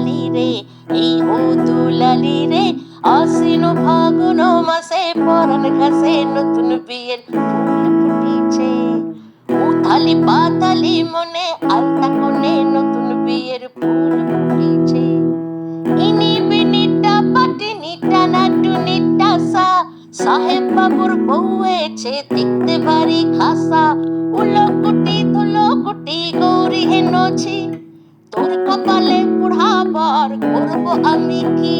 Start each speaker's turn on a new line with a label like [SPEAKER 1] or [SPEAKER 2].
[SPEAKER 1] পিয়ালি রে, এই হো দুলালি রে। আশ্বিন ফাগুন মাসে পরাণ ঘাসে নতুন বিয়ের ফুল ফুটেছে। উথালি পাতালি মনে আলতা কোণে নতুন বিয়ের ফুল ফুটেছে। ইনি বিনিটা পাটিনিটা নাটুনিটা সা, সাহেব বাবুর বউয়েছে দেখতে বাড়ি খাসা। উলো কুটি ধুলো কুটি গৌরী হেনছি আমি কি